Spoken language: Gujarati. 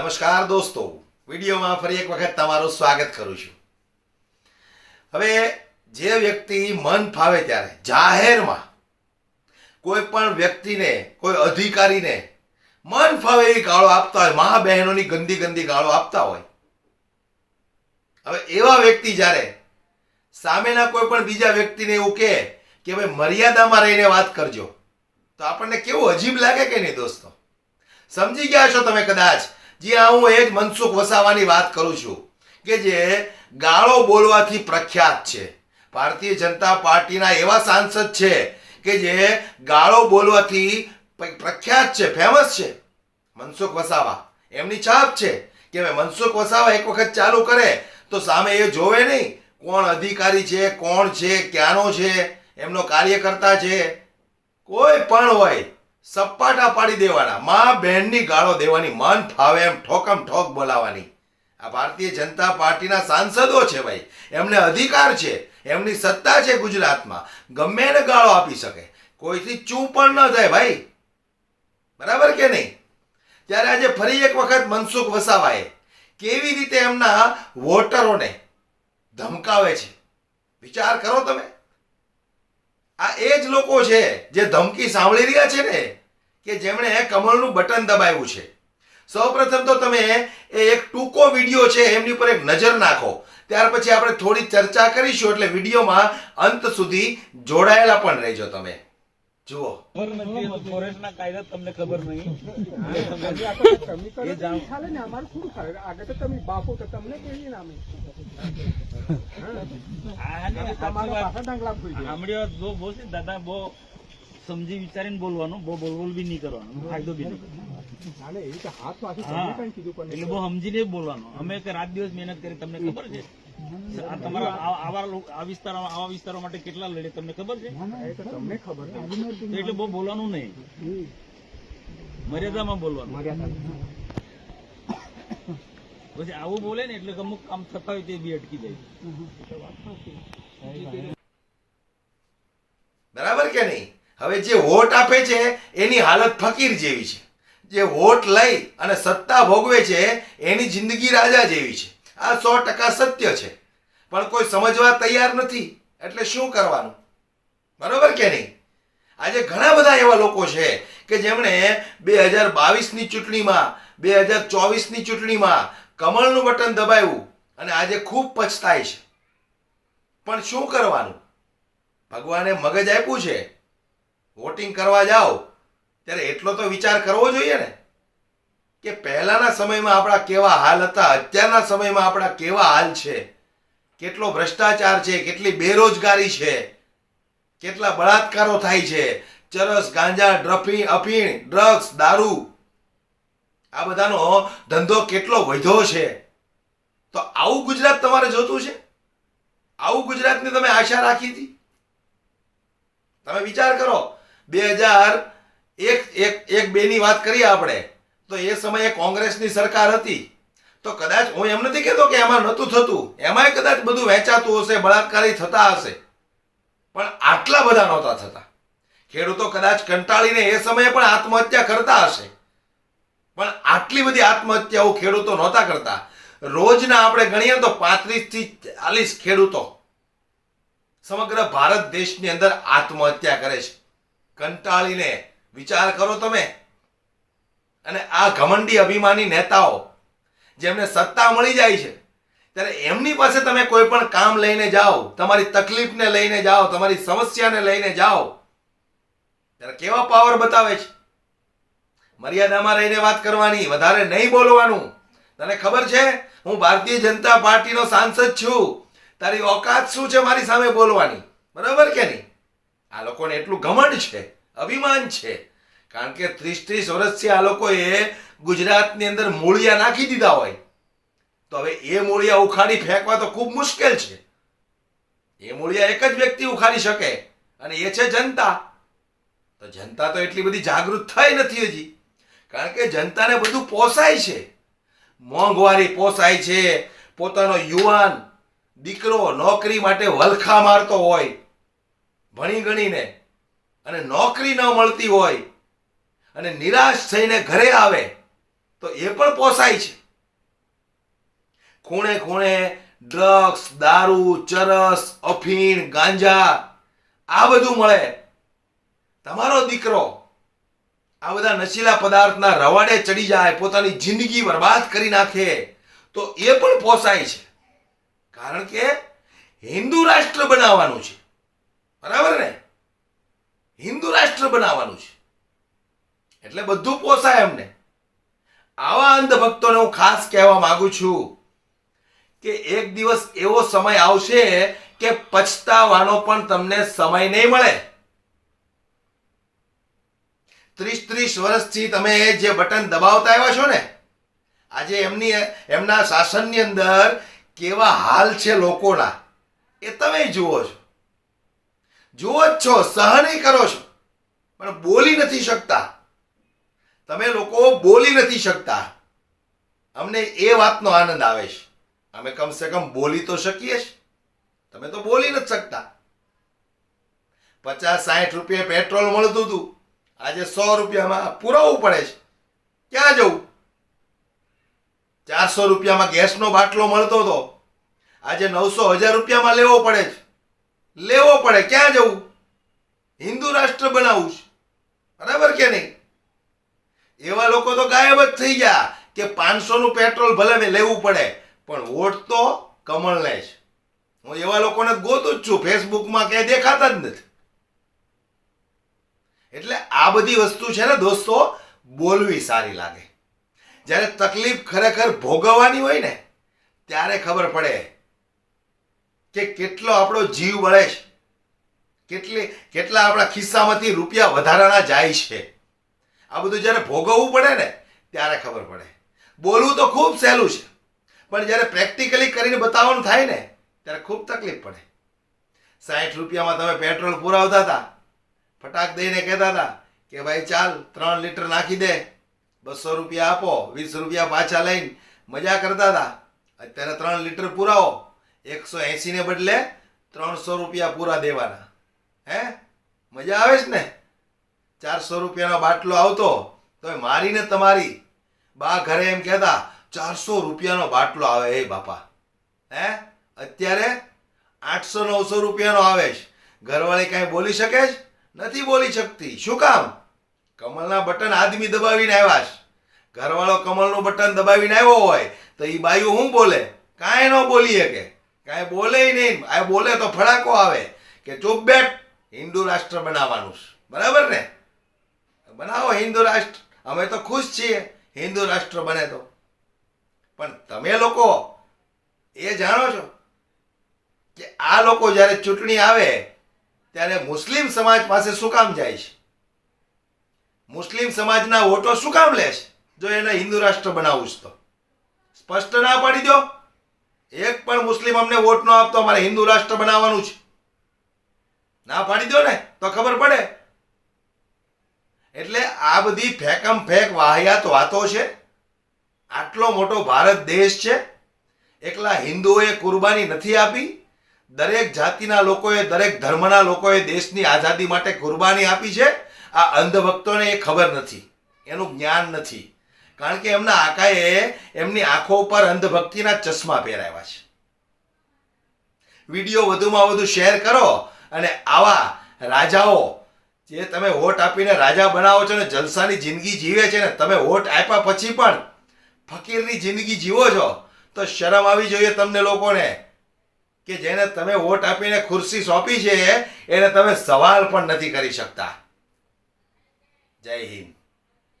નમસ્કાર દોસ્તો. વિડીયોમાં ફરી એક વખત તમારું સ્વાગત કરું છું. હવે જે વ્યક્તિ મન ફાવે ત્યારે, જાહેરમાં કોઈ પણ વ્યક્તિને, કોઈ અધિકારીને મન ફાવે એ ગાળો આપતા હોય મા બહેનોની ગંદી ગંદી ગાળો આપતા હોય. હવે એવા વ્યક્તિ જ્યારે સામેના કોઈ પણ બીજા વ્યક્તિને એવું કહે કે, ભાઈ, મર્યાદામાં રહીને વાત કરજો. તો આપણને કેવું અજીબ લાગે કે નહીં દોસ્તો? સમજી ગયા છો તમે કદાચ જી હા હું એ જ મનસુખ વસાવાની વાત કરું છું કે જે ગાળો બોલવાથી પ્રખ્યાત છે. ભારતીય જનતા પાર્ટીના એવા સાંસદ છે કે જે ગાળો બોલવાથી પ્રખ્યાત છે ફેમસ છે. મનસુખ વસાવા. એમની છાપ છે કે હવે મનસુખ વસાવા એક વખત ચાલુ કરે તો સામે એ જોવે નહીં કોણ અધિકારી છે, કોણ છે, ક્યાંનો છે, એમનો કાર્યકર્તા છે. કોઈ પણ હોય સપાટા પાડી દેવાના. માં બહેનની ગાળો દેવાની, મન ફાવે એમ ઠોકમ ઠોક બોલાવાની. આ ભારતીય જનતા પાર્ટીના સાંસદો છે ભાઈ. એમને અધિકાર છે. એમની સત્તા છે ગુજરાતમાં. ગમે એને ગાળો આપી શકે. કોઈથી ચૂ પણ ન થાય ભાઈ. બરાબર કે નહીં? ત્યારે આજે ફરી એક વખત મનસુખ વસાવાએ કેવી રીતે એમના વોટરોને ધમકાવે છે? વિચાર કરો તમે. આ એ જ લોકો છે જે ધમકી સાંભળી રહ્યા છે ને. કે જેમણે કમળનું બટન દબાવ્યું છે. સૌપ્રથમ તો તમે એ એક ટૂંકો વીડિયો છે એમની પર એક નજર નાખો. ત્યાર પછી આપણે થોડી ચર્ચા કરીશું એટલે વિડીયોમાં અંત સુધી જોડાયેલા પણ રહેજો તમે. જુઓ. ફોરેસ્ટના કાયદા તમને ખબર નહીં. આગળ તો તમે બાપો તો તમને કહીએ ને અમે આ ને તમે સાચી તમારા વાત. પાછા ડાંગલા ફૂઈ જાય સાંભળ્યો બહુ બહુ છે દાદા બહુ સમજી વિચારીને બોલવાનું. બહુ બોલબોલ બી નહીં કરવાનું. ફાયદો બી નહીં એટલે બહુ સમજીને બોલવાનું. અમે રાત દિવસ મહેનત કરી તમને ખબર છે? આ તમારા આવા આ વિસ્તારો આવા વિસ્તારો માટે કેટલા લડે તમને ખબર છે? તમને ખબર એટલે બહુ બોલવાનું નહીં. મર્યાદામાં બોલવાનું. પછી આવું બોલે ને એટલે અમુક કામ થતા હોય તે બી અટકી જાય બરાબર કે નહીં હવે જે વોટ આપે છે, એની હાલત ફકીર જેવી છે. જે વોટ લઈ અને સત્તા ભોગવે છે, એની જિંદગી રાજા જેવી છે. આ સો ટકા સત્ય છે. પણ કોઈ સમજવા તૈયાર નથી, એટલે શું કરવાનું? બરોબર કે નહીં? આજે ઘણા બધા એવા લોકો છે કે જેમણે બે હજાર બાવીસની ચૂંટણીમાં, બે હજાર ચોવીસની ચૂંટણીમાં કમળનું બટન દબાવ્યું અને આજે ખૂબ પછતાય છે. પણ શું કરવાનું? ભગવાને મગજ આપ્યું છે. વોટિંગ કરવા જાઓ, ત્યારે એટલો તો વિચાર કરવો જોઈએ ને કે પહેલાના સમયમાં આપણા કેવા હાલ હતા, અત્યારના સમયમાં આપણા કેવા હાલ છે, કેટલો ભ્રષ્ટાચાર છે, કેટલી બેરોજગારી છે, કેટલા બળાત્કારો થાય છે, ચરસ, ગાંજા ડ્રફી અફીણ, ડ્રગ્સ, દારૂ, આ બધાનો ધંધો કેટલો વધ્યો છે. તો આવું ગુજરાત તમારે જોતું છે? આવું ગુજરાતની તમે આશા રાખી હતી? તમે વિચાર કરો બે હજાર એક એક એક બેની વાત કરીએ આપણે, તો એ સમયે કોંગ્રેસની સરકાર હતી. તો કદાચ હું એમ નથી કહેતો કે એમાં નહોતું થતું. એમાંય કદાચ બધું વહેંચાતું હશે, બળાત્કારી થતા હશે. પણ આટલા બધા નહોતા થતા. ખેડૂતો કદાચ કંટાળીને એ સમયે પણ આત્મહત્યા કરતા હશે. પણ આટલી બધી આત્મહત્યાઓ ખેડૂતો નહોતા કરતા. રોજના આપણે ગણીએ તો પાંત્રીસથી ચાલીસ ખેડૂતો સમગ્ર ભારત દેશની અંદર આત્મહત્યા કરે છે. કંટાળીને વિચાર કરો તમે. અને આ ઘમંડી અભિમાની નેતાઓ જેમને સત્તા મળી જાય છે, ત્યારે એમની પાસે તમે કોઈ પણ કામ લઈને જાઓ, તમારી તકલીફને લઈને જાઓ, તમારી સમસ્યાને લઈને જાઓ, ત્યારે કેવા પાવર બતાવે છે? મર્યાદામાં રહીને વાત કરવાની, વધારે નહીં બોલવાનું. તને ખબર છે, હું ભારતીય જનતા પાર્ટીનો સાંસદ છું. તારી ઓકાત શું છે મારી સામે બોલવાની? બરાબર કે નહીં? આ લોકોને એટલું ઘમંડ છે, અભિમાન છે. કારણ કે ત્રીસ ત્રીસ વર્ષથી આ લોકોએ ગુજરાતની અંદર મૂળિયા નાખી દીધા હોય. તો હવે એ મૂળિયા ઉખાડી ફેંકવા તો ખૂબ મુશ્કેલ છે. એ મૂળિયા એક જ વ્યક્તિ ઉખાડી શકે, અને એ છે જનતા. તો જનતા તો એટલી બધી જાગૃત થઈ નથી હજી. કારણ કે જનતાને બધું પોસાય છે. મોંઘવારી પોસાય છે. પોતાનો યુવાન દીકરો નોકરી માટે વલખા મારતો હોય. ભણી ગણીને અને નોકરી ન મળતી હોય અને નિરાશ થઈને ઘરે આવે, તો એ પણ પોસાય છે. ખૂણે ખૂણે ડ્રગ્સ, દારૂ, ચરસ, અફીણ, ગાંજા, આ બધું મળે. તમારો દીકરો આ બધા નશીલા પદાર્થના રવાડે ચડી જાય, પોતાની જિંદગી બરબાદ કરી નાખે, તો એ પણ પોસાય છે. કારણ કે હિન્દુ રાષ્ટ્ર બનાવવાનું છે. બરાબર ને? હિન્દુ રાષ્ટ્ર બનાવવાનું છે. એટલે બધું પોસાય એમને આવા અંધભક્તોને હું ખાસ કહેવા માંગુ છું કે એક દિવસ એવો સમય આવશે કે પછતાવાનો પણ તમને સમય નહીં મળે. ત્રીસ ત્રીસ વર્ષથી તમે જે બટન દબાવતા આવ્યા છો ને, આજે એમની, એમના શાસનની અંદર કેવા હાલ છે લોકોના, એ તમે જુઓ છો. જુઓ જ છો, સહનય કરો છો. પણ બોલી નથી શકતા. તમે લોકો બોલી નથી શકતા. અમને એ વાતનો આનંદ આવે છે. અમે કમસે કમ બોલી તો શકીએ જ. તમે તો બોલી નથી શકતા. પચાસ સાઠ રૂપિયા પેટ્રોલ મળતું હતું. આજે સો રૂપિયામાં પુરાવવું પડે છે. ક્યાં જવું? ચારસો રૂપિયામાં ગેસનો બાટલો મળતો હતો. આજે નવસો, હજાર રૂપિયામાં લેવો પડે છે. લેવો પડે. ક્યાં જવું? હિન્દુ રાષ્ટ્ર બનાવવું છે. બરાબર કે નહીં? એવા લોકો તો ગાયબ જ થઈ ગયા કે પાંચસો નું પેટ્રોલ ભલે ને લેવું પડે, પણ વોટ તો કમળને છે. હું એવા લોકોને ગોતું જ છું. ફેસબુકમાં ક્યાંય દેખાતા જ નથી. એટલે આ બધી વસ્તુ છે ને દોસ્તો, બોલવી સારી લાગે. જ્યારે તકલીફ ખરેખર ભોગવવાની હોય ને, ત્યારે ખબર પડે કે કેટલો આપણો જીવ બળે છે? કેટલી, કેટલા આપણા ખિસ્સામાંથી રૂપિયા વધારાના જાય છે? આ બધું જ્યારે ભોગવવું પડે ને, ત્યારે ખબર પડે. બોલવું તો ખૂબ સહેલું છે. પણ જ્યારે પ્રેક્ટિકલી કરીને બતાવવાનું થાય ને, ત્યારે ખૂબ તકલીફ પડે. સાઠ રૂપિયામાં તમે પેટ્રોલ પુરાવતા હતા. ફટાક દઈને કહેતા હતા કે ભાઈ ચાલ, ત્રણ લીટર નાખી દે. બસો રૂપિયા આપો, વીસ રૂપિયા પાછા લઈને મજા કરતા હતા. અત્યારે ત્રણ લીટર પુરાવો. એકસો એંસી ને બદલે ત્રણસો રૂપિયા પૂરા દેવાના. હે? મજા આવે છે ને? ચારસો રૂપિયાનો બાટલો આવતો તો મારીને તમારી. બા ઘરે એમ કહેતા, ચારસો રૂપિયાનો બાટલો આવે, એ બાપા. હે? અત્યારે આઠસો નવસો રૂપિયાનો આવે છે. ઘરવાળી કાંઈ બોલી શકે છે? નથી બોલી શકતી. શું કામ? કમલના બટન આદમી દબાવીને આવ્યા છે. ઘરવાળો કમલનું બટન દબાવીને આવ્યો હોય, તો એ બાયું શું બોલે? કાંઈ ન બોલી શકે. કાંઈ બોલે નહીં. આ બોલે તો ફડાકો આવે કે ચૂપ બેઠ, હિન્દુ રાષ્ટ્ર બનાવવાનું છે. બરાબર ને? બનાવો હિન્દુ રાષ્ટ્ર. અમે તો ખુશ છીએ, હિન્દુ રાષ્ટ્ર બને તો. પણ તમે લોકો એ જાણો છો કે આ લોકો જ્યારે ચૂંટણી આવે, ત્યારે મુસ્લિમ સમાજ પાસે શું કામ જાય છે? મુસ્લિમ સમાજના વોટો શું કામ લે છે? જો એને હિન્દુ રાષ્ટ્ર બનાવવું છે તો. સ્પષ્ટ ના પાડી દો. એક પણ મુસ્લિમ અમને વોટ ન આપતો, અમારે હિન્દુ રાષ્ટ્ર બનાવવાનું છે. ના પાડી દો ને, તો ખબર પડે. એટલે આ બધી ફેકમ ફેક વાહિયાત વાતો છે. આટલો મોટો ભારત દેશ છે. એકલા હિન્દુઓએ કુરબાની નથી આપી. દરેક જાતિના લોકોએ, દરેક ધર્મના લોકોએ દેશની આઝાદી માટે કુરબાની આપી છે. આ અંધભક્તોને એ ખબર નથી. એનું જ્ઞાન નથી. કારણ કે એમના આકાએ એમની આંખો ઉપર અંધભક્તિના ચશ્મા પહેરાવ્યા છે. વીડિયો વધુમાં વધુ શેર કરો અને આવા રાજાઓ જે તમે વોટ આપીને રાજા બનાવો છો ને જલસાની જિંદગી જીવે છે ને તમે વોટ આપ્યા પછી પણ ફકીરની જિંદગી જીવો છો, તો શરમ આવી જોઈએ તમને લોકોને કે જેને તમે વોટ આપીને ખુરશી સોંપી છે, એને તમે સવાલ પણ નથી કરી શકતા. જય હિન્દ.